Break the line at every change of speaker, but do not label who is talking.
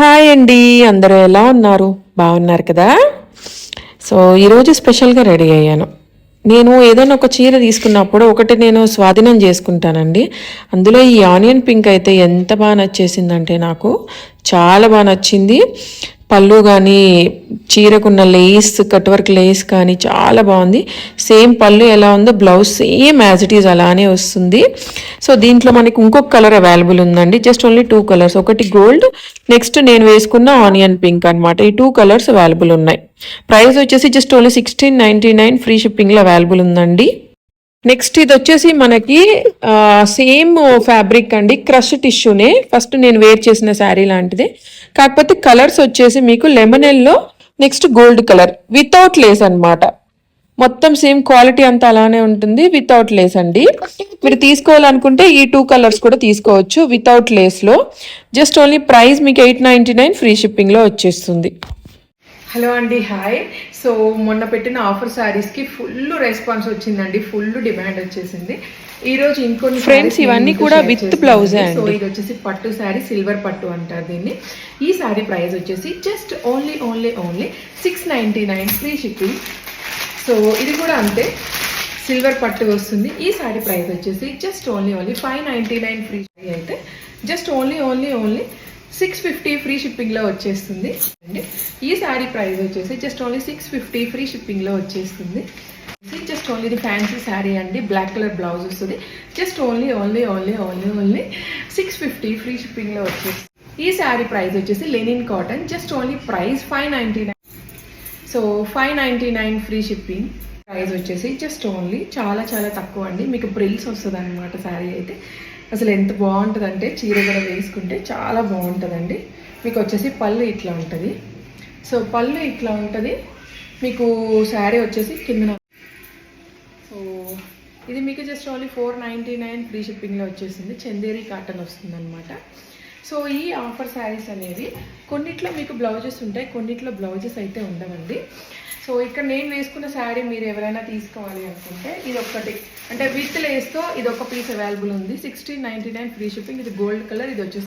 Hi అండి అందరూ ఎలా ఉన్నారు? బాగున్నారు కదా? సో ఈరోజు స్పెషల్గా రెడీ అయ్యాను. నేను ఏదైనా ఒక చీర తీసుకున్నప్పుడు ఒకటి నేను స్వాధీనం చేసుకుంటానండి. అందులో ఈ ఆనియన్ పింక్ అయితే ఎంత బాగా నచ్చేసిందంటే నాకు చాలా బాగా నచ్చింది. పళ్ళు కానీ చీరకున్న లేస్ కట్ వర్క్ లేస్ కానీ చాలా బాగుంది. సేమ్ పళ్ళు ఎలా ఉందో blouse same as it is అలానే వస్తుంది. సో దీంట్లో మనకి ఇంకొక కలర్ అవైలబుల్ ఉందండి. జస్ట్ ఓన్లీ టూ కలర్స్ ఒకటి గోల్డ్ నెక్స్ట్ నేను వేసుకున్న ఆనియన్ పింక్ అన్నమాట. ఈ టూ కలర్స్ అవైలబుల్ ఉన్నాయి. ప్రైస్ వచ్చేసి just only sixteen ninety nine free షిప్పింగ్లో అవైలబుల్ ఉందండి. నెక్స్ట్ ఇది వచ్చేసి మనకి సేమ్ ఫ్యాబ్రిక్ అండి క్రష్ టిష్యూనే ఫస్ట్ నేను వేర్ చేసిన శారీ లాంటిది. కాకపోతే కలర్స్ వచ్చేసి మీకు lemon yellow next gold colour without lace అన్నమాట. మొత్తం సేమ్ క్వాలిటీ అంతా అలానే ఉంటుంది వితౌట్ లేస్ అండి. మీరు తీసుకోవాలనుకుంటే ఈ టూ కలర్స్ కూడా తీసుకోవచ్చు వితౌట్ లేస్లో జస్ట్ ఓన్లీ ప్రైస్ మీకు ఎయిట్ నైంటీ నైన్ ఫ్రీ షిప్పింగ్లో వచ్చేస్తుంది. హలో అండి హాయ్. సో మొన్న పెట్టిన ఆఫర్ శారీస్కి ఫుల్ రెస్పాన్స్ వచ్చిందండి ఫుల్ డిమాండ్ వచ్చేసింది. ఈ రోజు ఇంకొన్ని ఫ్రెండ్స్ ఇవన్నీ కూడా విత్ బ్లౌజ్ సో ఇది వచ్చేసి పట్టు శారీ సిల్వర్ పట్టు అంటారు దీన్ని. ఈ శారీ ప్రైస్ వచ్చేసి just only only only six ninety nine free shipping so ఇది కూడా అంతే. సిల్వర్ పట్టు వస్తుంది. ఈ శారీ ప్రైస్ వచ్చేసి just only only five ninety nine free అయితే. Just only only only six fifty free షిప్పింగ్లో వచ్చేస్తుంది. అండి ఈ శారీ ప్రైస్ వచ్చేసి just only six fifty free షిప్పింగ్లో వచ్చేస్తుంది. జస్ట్ ఓన్లీ ఇది ఫ్యాన్సీ శారీ అండి. బ్లాక్ కలర్ బ్లౌజ్ వస్తుంది. Just only only only only only six fifty free షిప్పింగ్లో వచ్చేస్తుంది. ఈ శారీ ప్రైస్ వచ్చేసి linen cotton just only price five ninety nine so five ninety nine free shipping price వచ్చేసి just only చాలా చాలా తక్కువ అండి. మీకు బ్రిల్స్ వస్తుంది అనమాట శారీ అయితే. అసలు ఎంత బాగుంటుందంటే చీర కూడా వేసుకుంటే చాలా బాగుంటుందండి. మీకు వచ్చేసి పళ్ళు ఇట్లా ఉంటుంది. సో పళ్ళు ఇట్లా ఉంటుంది. మీకు శారీ వచ్చేసి కింద సో ఇది మీకు just only four ninety nine free షిప్పింగ్లో వచ్చేసింది. చందేరి కాటన్ వస్తుందన్నమాట. సో ఈ ఆఫర్ శారీస్ అనేవి కొన్నిట్లో మీకు బ్లౌజెస్ ఉంటాయి కొన్నిట్లో బ్లౌజెస్ అయితే ఉండవండి. సో ఇక్కడ నేను వేసుకున్న శారీ మీరు ఎవరైనా తీసుకోవాలి అనుకుంటే ఇది ఒక్కటి. అంటే విత్ లేస్తో ఇది ఒక పీస్ అవైలబుల్ ఉంది. Sixteen ninety nine free shipping ఇది గోల్డ్ కలర్ ఇది వచ్చేసి